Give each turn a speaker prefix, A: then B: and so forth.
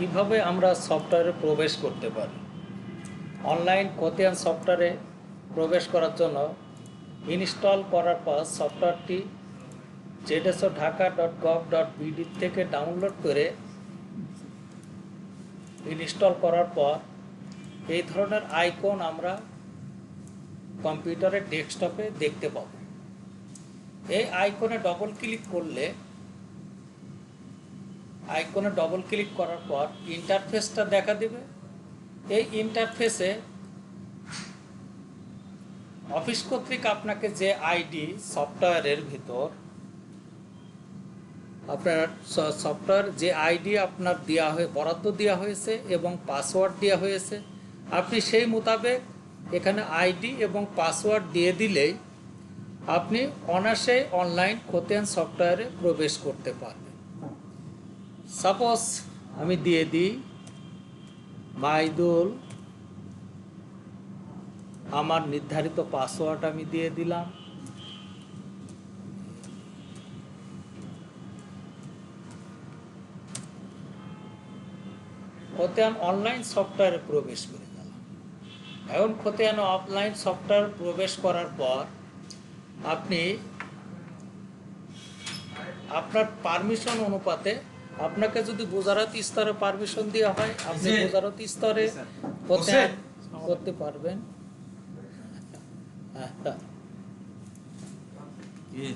A: কীভাবে আমরা সফটওয়্যারে প্রবেশ করতে পারি? অনলাইন কোতিয়ান সফটওয়্যারে প্রবেশ করার জন্য ইনস্টল করার পর সফটওয়্যারটি ZSO Dhaka dot gov dot BD থেকে ডাউনলোড করে ইনস্টল করার পর এই ধরনের আইকন আমরা কম্পিউটারের ডেস্কটপে দেখতে পাবো। এই আইকনে ডবল ক্লিক করলে আইকনে ডবল ক্লিক করার পর ইন্টারফেসটা দেখা দেবে। এই ইন্টারফেসে অফিস কর্তৃক আপনাকে যে আইডি সফটওয়্যারের ভিতর আপনার সফটওয়্যার যে আইডি আপনার দেওয়া হয়ে, বরাদ্দ দেওয়া হয়েছে এবং পাসওয়ার্ড দেওয়া হয়েছে, আপনি সেই মোতাবেক এখানে আইডি এবং পাসওয়ার্ড দিয়ে দিলেই আপনি অনায়াসে অনলাইন খতিয়ান সফটওয়্যারে প্রবেশ করতে পারবেন। সাপোজ আমি দিয়ে দিই, মাইদুল, আমার নির্ধারিত পাসওয়ার্ড আমি দিয়ে দিলাম। খতিয়ান অনলাইন সফটওয়্যারে প্রবেশ করে গেলাম এখন খতিয়ান অফলাইন সফটওয়্যার প্রবেশ করার পর আপনি আপনার পারমিশন অনুপাতে আপনাকে যদি গুজরাট স্তরে পারমিশন দেওয়া হয় আপনি
B: গুজরাতি
A: গুজরাট স্তরে। করতে পারবেন।
B: ইয়ে